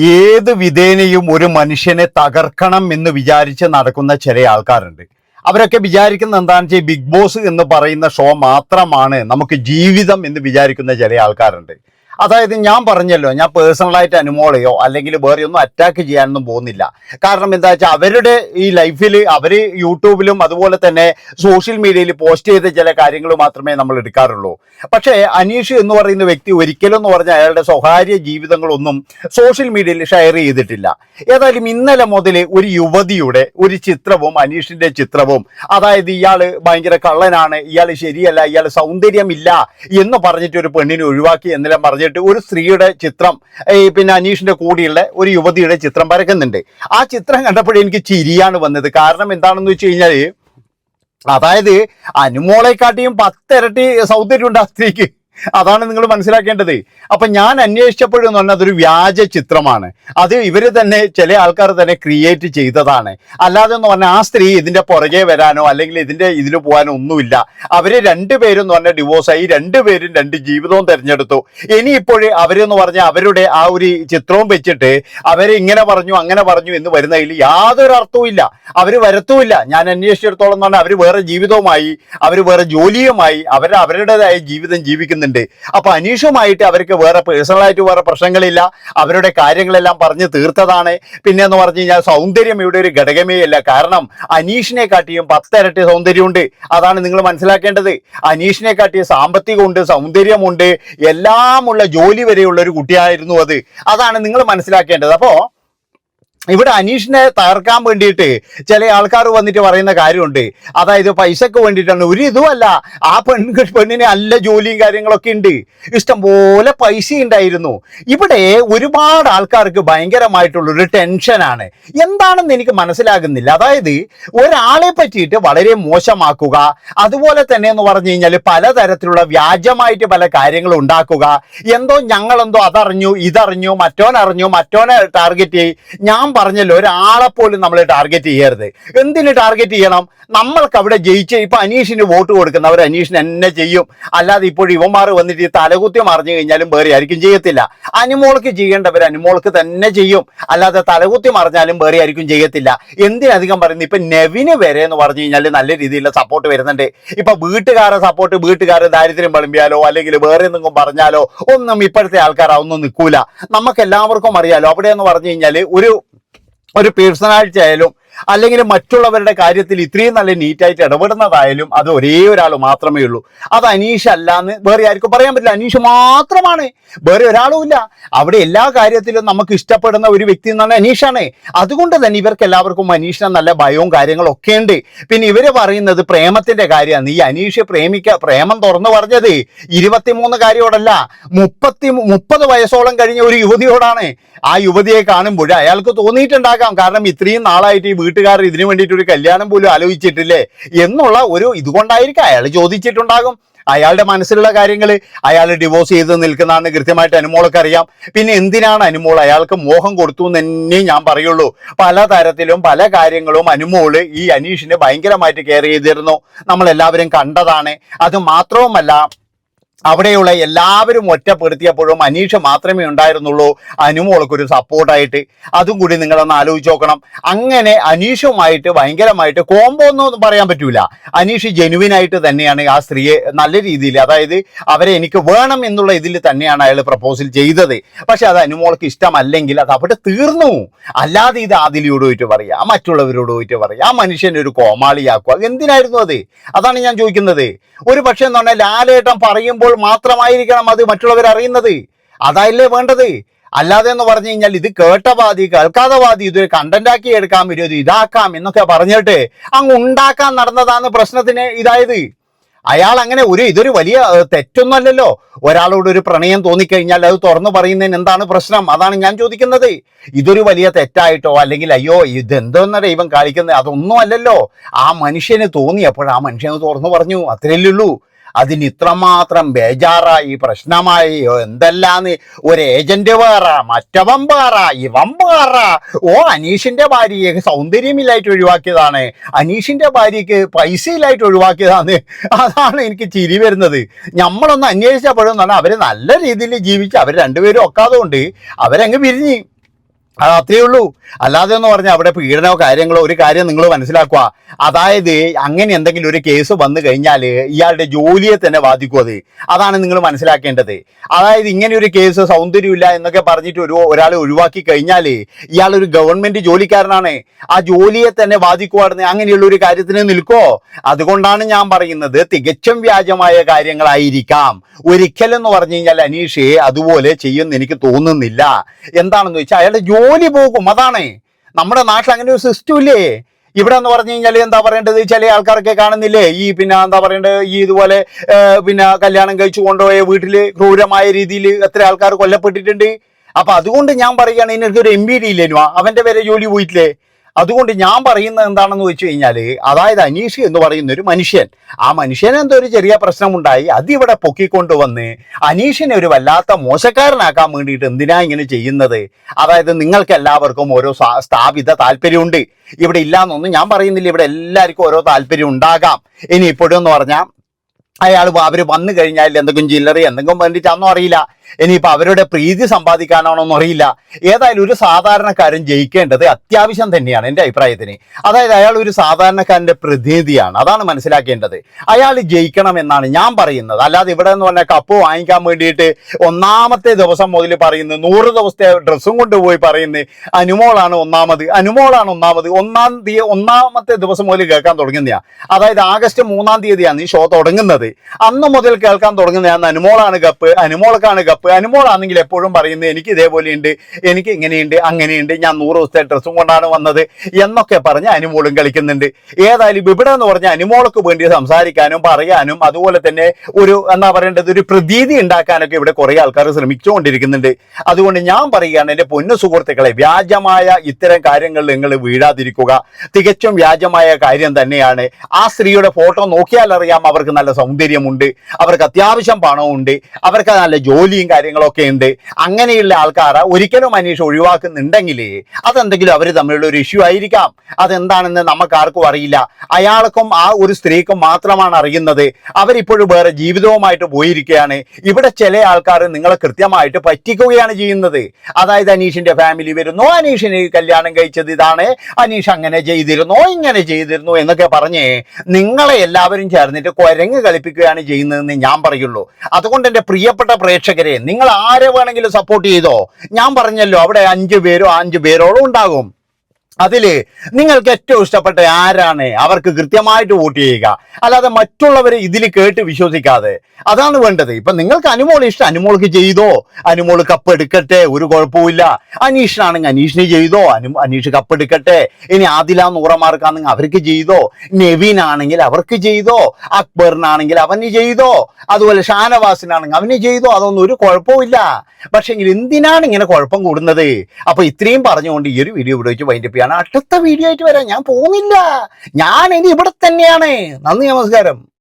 ഏത് വിധേനയും ഒരു മനുഷ്യനെ തകർക്കണം എന്ന് വിചാരിച്ച് നടക്കുന്ന ചില ആൾക്കാരുണ്ട്. അവരൊക്കെ വിചാരിക്കുന്ന എന്താണെന്ന് വെച്ചാൽ ബിഗ് ബോസ് എന്ന് പറയുന്ന ഷോ മാത്രമാണ് നമുക്ക് ജീവിതം എന്ന് വിചാരിക്കുന്ന ചില ആൾക്കാരുണ്ട്. അതായത് ഞാൻ പറഞ്ഞല്ലോ ഞാൻ പേഴ്സണലായിട്ട് അനുമോളയോ അല്ലെങ്കിൽ വേറെ ഒന്നും അറ്റാക്ക് ചെയ്യാനൊന്നും പോകുന്നില്ല. കാരണം എന്താ വെച്ചാൽ അവരുടെ ഈ ലൈഫിൽ അവർ യൂട്യൂബിലും അതുപോലെ തന്നെ സോഷ്യൽ മീഡിയയിൽ പോസ്റ്റ് ചെയ്ത ചില കാര്യങ്ങൾ മാത്രമേ നമ്മൾ എടുക്കാറുള്ളൂ. പക്ഷേ അനീഷ് എന്ന് പറയുന്ന വ്യക്തി ഒരിക്കലും എന്ന് പറഞ്ഞാൽ അയാളുടെ സ്വകാര്യ ജീവിതങ്ങളൊന്നും സോഷ്യൽ മീഡിയയിൽ ഷെയർ ചെയ്തിട്ടില്ല. ഏതായാലും ഇന്നലെ മുതൽ ഒരു യുവതിയുടെ ഒരു ചിത്രവും അനീഷിന്റെ ചിത്രവും അതായത് ഇയാൾ ഭയങ്കര കള്ളനാണ് ഇയാൾ ശരിയല്ല ഇയാൾ സൗന്ദര്യമില്ല എന്ന് പറഞ്ഞിട്ട് ഒരു പെണ്ണിനെ ഒഴിവാക്കി എന്നെല്ലാം പറഞ്ഞിട്ട് ഒരു സ്ത്രീയുടെ ചിത്രം ഈ പിന്നെ അനീഷിന്റെ കൂടെയുള്ള ഒരു യുവതിയുടെ ചിത്രം വരയ്ക്കുന്നുണ്ട്. ആ ചിത്രം കണ്ടപ്പോഴേ എനിക്ക് ചിരിയാണ് വന്നത്. കാരണം എന്താണെന്ന് വെച്ച് കഴിഞ്ഞാൽ അതായത് അനുമോളെക്കാട്ടിയും പത്തിരട്ടി സൗന്ദര്യം ഉണ്ട് ആ സ്ത്രീക്ക്. അതാണ് നിങ്ങൾ മനസ്സിലാക്കേണ്ടത്. അപ്പൊ ഞാൻ അന്വേഷിച്ചപ്പോഴെന്ന് പറഞ്ഞാൽ അതൊരു വ്യാജ ചിത്രമാണ്. അത് ഇവർ തന്നെ ചില ആൾക്കാർ തന്നെ ക്രിയേറ്റ് ചെയ്തതാണ്. അല്ലാതെ എന്ന് പറഞ്ഞാൽ ആ സ്ത്രീ ഇതിന്റെ പുറകെ വരാനോ അല്ലെങ്കിൽ ഇതിന്റെ ഇതിൽ പോകാനോ ഒന്നുമില്ല. അവർ രണ്ടുപേരും എന്ന് പറഞ്ഞാൽ ഡിവോഴ്സായി രണ്ടുപേരും രണ്ട് ജീവിതവും തിരഞ്ഞെടുത്തു. ഇനി ഇപ്പോഴേ അവരെന്ന് പറഞ്ഞാൽ അവരുടെ ആ ഒരു ചിത്രവും വെച്ചിട്ട് അവരെ ഇങ്ങനെ പറഞ്ഞു അങ്ങനെ പറഞ്ഞു എന്ന് വരുന്നതിൽ യാതൊരു അർത്ഥവും ഇല്ല. അവർ വരത്തുമില്ല ഞാൻ അന്വേഷിച്ചിടത്തോളം എന്ന് പറഞ്ഞാൽ അവർ വേറെ ജീവിതവുമായി അവർ വേറെ ജോലിയുമായി അവർ അവരുടേതായ ജീവിതം ജീവിക്കുന്നുണ്ട്. അപ്പൊ അനീഷുമായിട്ട് അവർക്ക് വേറെ പേഴ്സണലായിട്ട് വേറെ പ്രശ്നങ്ങളില്ല. അവരുടെ കാര്യങ്ങളെല്ലാം പറഞ്ഞ് തീർത്തതാണ്. പിന്നെ എന്ന് പറഞ്ഞു കഴിഞ്ഞാൽ സൗന്ദര്യം ഇവിടെ ഒരു ഘടകമേ അല്ല കാരണം അനീഷിനെ കാട്ടിയും പത്തരട്ടി സൗന്ദര്യമുണ്ട്. അതാണ് നിങ്ങൾ മനസ്സിലാക്കേണ്ടത്. അനീഷിനെ കാട്ടിയ സാമ്പത്തികമുണ്ട് സൗന്ദര്യമുണ്ട്. എല്ലാമുള്ള ജോലി വരെയുള്ള ഒരു കുട്ടിയായിരുന്നു അത്. അതാണ് നിങ്ങൾ മനസ്സിലാക്കേണ്ടത്. അപ്പോ ഇവിടെ അനീഷിനെ തകർക്കാൻ വേണ്ടിയിട്ട് ചില ആൾക്കാർ വന്നിട്ട് പറയുന്ന കാര്യമുണ്ട്. അതായത് പൈസക്ക് വേണ്ടിയിട്ടാണ്. ഒരു ഇതുമല്ല. ആ പെൺ പെണ്ണിന് നല്ല ജോലിയും കാര്യങ്ങളൊക്കെ ഉണ്ട്. ഇഷ്ടംപോലെ പൈസ ഉണ്ടായിരുന്നു. ഇവിടെ ഒരുപാട് ആൾക്കാർക്ക് ഭയങ്കരമായിട്ടുള്ള ഒരു ടെൻഷനാണ് എന്താണെന്ന് എനിക്ക് മനസ്സിലാകുന്നില്ല. അതായത് ഒരാളെ പറ്റിയിട്ട് വളരെ മോശമാക്കുക അതുപോലെ തന്നെ എന്ന് പറഞ്ഞു കഴിഞ്ഞാൽ പലതരത്തിലുള്ള വ്യാജമായിട്ട് പല കാര്യങ്ങളും ഉണ്ടാക്കുക. എന്തോ ഞങ്ങളെന്തോ അതറിഞ്ഞു ഇതറിഞ്ഞു മറ്റോനറിഞ്ഞു മറ്റോനെ ടാർഗറ്റ് ചെയ്യും ഞാൻ പറഞ്ഞല്ലോ ഒരാളെ പോലും നമ്മൾ ടാർഗറ്റ് ചെയ്യരുത്. എന്തിന് ടാർഗറ്റ് ചെയ്യണം? നമ്മൾക്ക് അവിടെ ജയിച്ച് ഇപ്പൊ അനീഷിന് വോട്ട് കൊടുക്കുന്നവർ അനീഷിന് എന്നെ ചെയ്യും. അല്ലാതെ ഇപ്പോൾ ഇവന്മാർ വന്നിട്ട് ഈ തലകുത്തി മറിഞ്ഞു കഴിഞ്ഞാലും വേറെ ആയിരിക്കും ചെയ്യത്തില്ല. അനുമോൾക്ക് ചെയ്യേണ്ടവർ അനുമോൾക്ക് തന്നെ ചെയ്യും. അല്ലാതെ തലകുത്തി മറിഞ്ഞാലും വേറെ ആയിരിക്കും ചെയ്യത്തില്ല. എന്തിനധികം പറയുന്നത്? ഇപ്പൊ നെവിന് വരെ എന്ന് പറഞ്ഞു കഴിഞ്ഞാൽ നല്ല രീതിയിലുള്ള സപ്പോർട്ട് വരുന്നുണ്ട്. ഇപ്പൊ വീട്ടുകാരെ സപ്പോർട്ട് വീട്ടുകാരെ ദാരിദ്ര്യം വിളമ്പിയാലോ അല്ലെങ്കിൽ വേറെ എന്തെങ്കിലും പറഞ്ഞാലോ ഒന്നും ഇപ്പോഴത്തെ ആൾക്കാർ അതൊന്നും നിൽക്കൂല. നമുക്ക് എല്ലാവർക്കും അറിയാലോ അവിടെ എന്ന് പറഞ്ഞു കഴിഞ്ഞാൽ ഒരു ഒരു പേഴ്സണാലിറ്റി ആയാലും അല്ലെങ്കിൽ മറ്റുള്ളവരുടെ കാര്യത്തിൽ ഇത്രയും നല്ല നീറ്റായിട്ട് ഇടപെടുന്നതായാലും അത് ഒരേ ഒരാൾ മാത്രമേ ഉള്ളൂ. അത് അനീഷ് അല്ലാന്ന് വേറെ ആർക്കും പറയാൻ പറ്റില്ല. അനീഷ് മാത്രമാണ്. വേറെ ഒരാളും ഇല്ല. അവിടെ എല്ലാ കാര്യത്തിലും നമുക്ക് ഇഷ്ടപ്പെടുന്ന ഒരു വ്യക്തി എന്നാണ് അനീഷാണ്. അതുകൊണ്ട് തന്നെ ഇവർക്ക് എല്ലാവർക്കും അനീഷിനെ നല്ല ഭയവും കാര്യങ്ങളും ഒക്കെ ഉണ്ട്. പിന്നെ ഇവർ പറയുന്നത് പ്രേമത്തിന്റെ കാര്യമാണ്. ഈ അനീഷ് പ്രേമിക്ക പ്രേമം തുറന്നു പറഞ്ഞത് ഇരുപത്തിമൂന്ന് കാര്യോടല്ല. മുപ്പത്തി മുപ്പത് വയസ്സോളം കഴിഞ്ഞ ഒരു യുവതിയോടാണ്. ആ യുവതിയെ കാണുമ്പോൾ അയാൾക്ക് തോന്നിയിട്ടുണ്ടാകാം. കാരണം ഇത്രയും നാളായിട്ട് ഈ വീട്ടുകാർ ഇതിനു വേണ്ടിയിട്ട് ഒരു കല്യാണം പോലും ആലോചിച്ചിട്ടില്ലേ? എന്നുള്ള ഒരു ഇതുകൊണ്ടായിരിക്കും അയാൾ ചോദിച്ചിട്ടുണ്ടാകും. അയാളുടെ മനസ്സിലുള്ള കാര്യങ്ങൾ അയാൾ ഡിവോഴ്സ് ചെയ്ത് നിൽക്കുന്നതാണ് കൃത്യമായിട്ട് അനുമോളൊക്കെ അറിയാം. പിന്നെ എന്തിനാണ് അനുമോൾ അയാൾക്ക് മോഹം കൊടുത്തു എന്ന് തന്നെ ഞാൻ പറയുള്ളൂ. പല തരത്തിലും പല കാര്യങ്ങളും അനുമോൾ ഈ അനീഷിനെ ഭയങ്കരമായിട്ട് കെയർ ചെയ്തിരുന്നു. നമ്മൾ എല്ലാവരും കണ്ടതാണ്. അത് മാത്രവുമല്ല അവിടെയുള്ള എല്ലാവരും ഒറ്റപ്പെടുത്തിയപ്പോഴും അനീഷ മാത്രമേ ഉണ്ടായിരുന്നുള്ളൂ. അനുമോൾക്കൊരു സപ്പോർട്ടായിട്ട്. അതും കൂടി നിങ്ങളൊന്ന് ആലോചിച്ച് നോക്കണം. അങ്ങനെ അനീഷുമായിട്ട് ഭയങ്കരമായിട്ട് കോംബോ എന്നൊന്നും പറയാൻ പറ്റൂല. അനീഷ് ജെനുവിനായിട്ട് തന്നെയാണ് ആ സ്ത്രീയെ നല്ല രീതിയിൽ അതായത് അവരെ എനിക്ക് വേണം എന്നുള്ള ഇതിൽ തന്നെയാണ് അയാൾ പ്രപ്പോസൽ ചെയ്തത്. പക്ഷെ അത് അനുമോൾക്ക് ഇഷ്ടമല്ലെങ്കിൽ അത് അവിടെ തീർന്നു. അല്ലാതെ ഇത് ആദിലിയോട് പോയിട്ട് പറയുക മറ്റുള്ളവരോട് പോയിട്ട് പറയുക ആ മനുഷ്യനെ ഒരു കോമാളിയാക്കുക. എന്തിനായിരുന്നു അത്? അതാണ് ഞാൻ ചോദിക്കുന്നത്. ഒരു പക്ഷേ എന്ന് പറഞ്ഞാൽ ലാലേട്ടൻ പറയുമ്പോൾ മാത്രമായിരിക്കണം അത് മറ്റുള്ളവർ അറിയുന്നത് അതല്ലേ വേണ്ടത്? അല്ലാതെ എന്ന് പറഞ്ഞു കഴിഞ്ഞാൽ ഇത് കേട്ട വാദി കേൾക്കാതെ വാദി ഇതൊരു കണ്ടന്റ് ആക്കി എടുക്കാം ഇത് ഇതാക്കാം എന്നൊക്കെ പറഞ്ഞിട്ട് അങ്ങ് ഉണ്ടാക്കാൻ നടന്നതാണ് പ്രശ്നത്തിന് ഇതായത്. അയാൾ അങ്ങനെ ഒരു ഇതൊരു വലിയ തെറ്റൊന്നുമല്ലല്ലോ. ഒരാളോട് ഒരു പ്രണയം തോന്നിക്കഴിഞ്ഞാൽ അത് തുറന്നു പറയുന്നതിന് എന്താണ് പ്രശ്നം? അതാണ് ഞാൻ ചോദിക്കുന്നത്. ഇതൊരു വലിയ തെറ്റായിട്ടോ അല്ലെങ്കിൽ അയ്യോ ഇതെന്തോന്ന ദൈവം കാണിക്കുന്നത്? അതൊന്നും അല്ലല്ലോ ആ മനുഷ്യന് തോന്നിയപ്പോൾ ആ മനുഷ്യന് തുറന്നു പറഞ്ഞു അത്രയല്ലേ ഉള്ളൂ. അതിന് ഇത്രമാത്രം ബേജാറായി പ്രശ്നമായി. എന്തെല്ലാന്ന്? ഒരു ഏജന്റ് വേറെ മറ്റവൻ വേറെ ഇവൻ വേറെ. ഓ അനീഷിന്റെ ഭാര്യയെ സൗന്ദര്യമില്ലായിട്ട് ഒഴിവാക്കിയതാണ്. അനീഷിന്റെ ഭാര്യയ്ക്ക് പൈസയില്ലായിട്ട് ഒഴിവാക്കിയതാണ്. അതാണ് എനിക്ക് ചിരി വരുന്നത്. നമ്മളൊന്ന് അന്വേഷിച്ചപ്പോഴും പറഞ്ഞാൽ അവർ നല്ല രീതിയിൽ ജീവിച്ച് അവർ രണ്ടുപേരും ഒക്കാതെ കൊണ്ട് അവരങ്ങ് പിരിഞ്ഞ്. അത് അത്രയേ ഉള്ളൂ. അല്ലാതെ എന്ന് പറഞ്ഞാൽ അവിടെ പീഡനമോ കാര്യങ്ങളോ ഒരു കാര്യം നിങ്ങൾ മനസ്സിലാക്കുക. അതായത് അങ്ങനെ എന്തെങ്കിലും ഒരു കേസ് വന്നു കഴിഞ്ഞാൽ ഇയാളുടെ ജോലിയെ തന്നെ ബാധിക്കും അത്. അതാണ് നിങ്ങൾ മനസ്സിലാക്കേണ്ടത്. അതായത് ഇങ്ങനെ ഒരു കേസ് സൗന്ദര്യമില്ല എന്നൊക്കെ പറഞ്ഞിട്ട് ഒരു ഒരാളെ ഒഴിവാക്കി കഴിഞ്ഞാൽ ഇയാൾ ഒരു ഗവൺമെന്റ് ജോലിക്കാരനാണ്. ആ ജോലിയെ തന്നെ ബാധിക്കുവാണെന്ന് അങ്ങനെയുള്ള ഒരു കാര്യത്തിന് നിൽക്കോ? അതുകൊണ്ടാണ് ഞാൻ പറയുന്നത് തികച്ചും വ്യാജമായ കാര്യങ്ങളായിരിക്കാം. ഒരിക്കലെന്ന് പറഞ്ഞു കഴിഞ്ഞാൽ അനീഷ് അതുപോലെ ചെയ്യുമെന്ന് എനിക്ക് തോന്നുന്നില്ല. എന്താണെന്ന് വെച്ചാൽ അയാളുടെ ജോലി പോകും. അതാണ്. നമ്മുടെ നാട്ടിൽ അങ്ങനെ ഒരു സിസ്റ്റം ഇല്ലേ? ഇവിടെ എന്ന് പറഞ്ഞു കഴിഞ്ഞാൽ എന്താ പറയേണ്ടത്? ചില ആൾക്കാരൊക്കെ കാണുന്നില്ലേ? ഈ പിന്നെ എന്താ പറയേണ്ടത്? ഈ ഇതുപോലെ പിന്നെ കല്യാണം കഴിച്ചു കൊണ്ടുപോയ വീട്ടിൽ ക്രൂരമായ രീതിയിൽ എത്ര ആൾക്കാർ കൊല്ലപ്പെട്ടിട്ടുണ്ട്? അപ്പൊ അതുകൊണ്ട് ഞാൻ പറയുകയാണ് ഇതിനൊരു എം ബി ഡി ഇല്ലേനു അവന്റെ വരെ ജോലി പോയിട്ടില്ലേ? അതുകൊണ്ട് ഞാൻ പറയുന്നത് എന്താണെന്ന് വെച്ച് കഴിഞ്ഞാൽ അതായത് അനീഷ് എന്ന് പറയുന്ന ഒരു മനുഷ്യൻ ആ മനുഷ്യന് എന്തോ ഒരു ചെറിയ പ്രശ്നമുണ്ടായി അതിവിടെ പൊക്കിക്കൊണ്ടുവന്ന് അനീഷിനെ ഒരു വല്ലാത്ത മോശക്കാരനാക്കാൻ വേണ്ടിയിട്ട് എന്തിനാ ഇങ്ങനെ ചെയ്യുന്നത്? അതായത് നിങ്ങൾക്ക് എല്ലാവർക്കും ഓരോ സ്ഥാപിത താല്പര്യമുണ്ട്. ഇവിടെ ഇല്ലാന്നൊന്നും ഞാൻ പറയുന്നില്ല. ഇവിടെ എല്ലാവർക്കും ഓരോ താല്പര്യം ഉണ്ടാകാം. ഇനി ഇപ്പോഴും എന്ന് പറഞ്ഞാൽ അയാൾ അവർ വന്നു കഴിഞ്ഞാൽ എന്തെങ്കിലും ജില്ലറി എന്തെങ്കിലും വേണ്ടിയിട്ടാണെന്നോ അറിയില്ല. ഇനിയിപ്പോ അവരുടെ പ്രീതി സമ്പാദിക്കാനാണോന്നും അറിയില്ല. ഏതായാലും ഒരു സാധാരണക്കാരൻ ജയിക്കേണ്ടത് അത്യാവശ്യം തന്നെയാണ് എന്റെ അഭിപ്രായത്തിന്. അതായത് അയാൾ ഒരു സാധാരണക്കാരന്റെ പ്രതിനിധിയാണ്. അതാണ് മനസ്സിലാക്കേണ്ടത്. അയാൾ ജയിക്കണം എന്നാണ് ഞാൻ പറയുന്നത്. അല്ലാതെ ഇവിടെ എന്ന് പറഞ്ഞാൽ കപ്പ് വാങ്ങിക്കാൻ വേണ്ടിയിട്ട് ഒന്നാമത്തെ ദിവസം മുതൽ പറയുന്നു നൂറ് ദിവസത്തെ ഡ്രസ്സും കൊണ്ടുപോയി പറയുന്നത് അനുമോളാണ് ഒന്നാമത് അനുമോളാണ് ഒന്നാമത് ഒന്നാം തീയതി ഒന്നാമത്തെ ദിവസം മുതൽ കേൾക്കാൻ തുടങ്ങുന്നതാണ് അതായത് ആഗസ്റ്റ് മൂന്നാം തീയതിയാണ് ഈ ഷോ തുടങ്ങുന്നത്. അന്ന് മുതൽ കേൾക്കാൻ തുടങ്ങുന്നതാണ് അനുമോളാണ് കപ്പ് അനുമോൾക്കാണ് കപ്പ്. അനുമോളാണെങ്കിൽ എപ്പോഴും പറയുന്നത് എനിക്ക് ഇതേപോലെ ഉണ്ട് എനിക്ക് ഇങ്ങനെയുണ്ട് അങ്ങനെയുണ്ട് ഞാൻ നൂറ് ദിവസത്തെ ഡ്രസ്സും കൊണ്ടാണ് വന്നത് എന്നൊക്കെ പറഞ്ഞ് അനുമോളും കളിക്കുന്നുണ്ട്. ഏതായാലും ഇവിടെ എന്ന് പറഞ്ഞ അനുമോൾക്ക് വേണ്ടി സംസാരിക്കാനും പറയാനും അതുപോലെ തന്നെ ഒരു എന്താ പറയേണ്ടത് ഒരു പ്രതീതി ഉണ്ടാക്കാനൊക്കെ ഇവിടെ കുറെ ആൾക്കാർ ശ്രമിച്ചുകൊണ്ടിരിക്കുന്നുണ്ട്. അതുകൊണ്ട് ഞാൻ പറയുകയാണ് എന്റെ പൊന്നു സുഹൃത്തുക്കളെ വ്യാജമായ ഇത്തരം കാര്യങ്ങളിൽ നിങ്ങൾ വീഴാതിരിക്കുക. തികച്ചും വ്യാജമായ കാര്യം തന്നെയാണ്. ആ സ്ത്രീയുടെ ഫോട്ടോ നോക്കിയാൽ അറിയാം അവർക്ക് നല്ല സൗന്ദര്യമുണ്ട് അവർക്ക് അത്യാവശ്യം പണമുണ്ട് അവർക്ക് നല്ല ജോലിയും കാര്യങ്ങളൊക്കെ ഉണ്ട്. അങ്ങനെയുള്ള ആൾക്കാരെ ഒരിക്കലും അനീഷ് ഒഴിവാക്കുന്നുണ്ടെങ്കിൽ അതെന്തെങ്കിലും അവർ തമ്മിലുള്ള ഒരു ഇഷ്യൂ ആയിരിക്കാം. അതെന്താണെന്ന് നമുക്ക് ആർക്കും അറിയില്ല. അയാൾക്കും ആ ഒരു സ്ത്രീക്കും മാത്രമാണ് അറിയുന്നത്. അവരിപ്പോഴും വേറെ ജീവിതവുമായിട്ട് പോയിരിക്കുകയാണ്. ഇവിടെ ചില ആൾക്കാർ നിങ്ങളെ കൃത്യമായിട്ട് പറ്റിക്കുകയാണ് ചെയ്യുന്നത്. അതായത് അനീഷിന്റെ ഫാമിലി വരുന്നു. അനീഷിന് കല്യാണം കഴിച്ചത് ഇതാണ്. അനീഷ് അങ്ങനെ ചെയ്തിരുന്നു ഇങ്ങനെ ചെയ്തിരുന്നു എന്നൊക്കെ പറഞ്ഞ് നിങ്ങളെ എല്ലാവരും ചേർന്നിട്ട് കുരങ്ങ് കളിപ്പിക്കുകയാണ് ചെയ്യുന്നതെന്ന് ഞാൻ പറയുള്ളൂ. അതുകൊണ്ട് എന്റെ പ്രിയപ്പെട്ട പ്രേക്ഷകരെ നിങ്ങൾ ആരെ വേണമെങ്കിലും സപ്പോർട്ട് ചെയ്തോ? ഞാൻ പറഞ്ഞല്ലോ അവിടെ അഞ്ചു പേരോ അഞ്ചു പേരോളം ഉണ്ടാകും. അതിൽ നിങ്ങൾക്ക് ഏറ്റവും ഇഷ്ടപ്പെട്ട ആരാണ്? അവർക്ക് കൃത്യമായിട്ട് വോട്ട് ചെയ്യുക. അല്ലാതെ മറ്റുള്ളവരെ ഇതിൽ കേട്ട് വിശ്വസിക്കാതെ. അതാണ് വേണ്ടത്. ഇപ്പൊ നിങ്ങൾക്ക് അനുമോൾ ഇഷ്ടം. അനുമോൾക്ക് ചെയ്തോ? അനുമോൾ കപ്പ് എടുക്കട്ടെ. ഒരു കുഴപ്പമില്ല അനീഷിനാണെങ്കിൽ അനീഷിന് ചെയ്തോ? അനു അനീഷ് കപ്പ് എടുക്കട്ടെ. ഇനി ആദില നൂറമാർക്കാണെങ്കിൽ അവർക്ക് ചെയ്തോ? നെവീനാണെങ്കിൽ അവർക്ക് ചെയ്തോ? അക്ബറിനാണെങ്കിൽ അവന് ചെയ്തോ? അതുപോലെ ഷാനവാസിനാണെങ്കിൽ അവന് ചെയ്തോ? അതൊന്നും ഒരു കുഴപ്പമില്ല പക്ഷെ എന്തിനാണ് ഇങ്ങനെ കുഴപ്പം കൂടുന്നത്? അപ്പൊ ഇത്രയും പറഞ്ഞുകൊണ്ട് ഈ ഒരു വീഡിയോ ഇവിടെ വെച്ച് വൈൻഡപ്പ് ചെയ്യാണ്. അടുത്ത വീഡിയോ ആയിട്ട് വരാം. ഞാൻ പോകുന്നില്ല. ഞാൻ ഇനി ഇവിടെ തന്നെയാണ്. നന്ദി നമസ്കാരം.